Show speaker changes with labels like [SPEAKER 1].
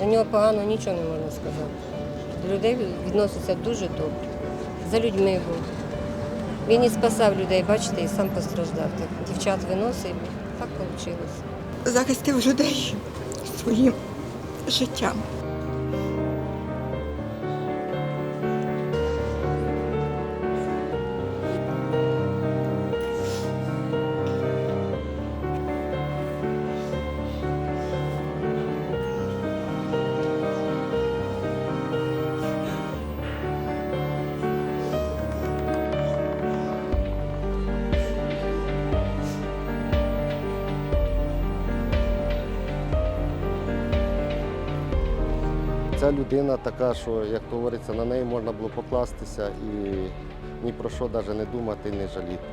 [SPEAKER 1] До нього погано нічого не можна сказати. До людей відноситься дуже добре. За людьми був. Він і спасав людей, бачите, і сам постраждав. Так, дівчат виносив, так вийшло.
[SPEAKER 2] захистив людей своїм життям.
[SPEAKER 3] Ця людина така, що, як говориться, на неї можна було покластися і ні про що навіть не думати, не жаліти.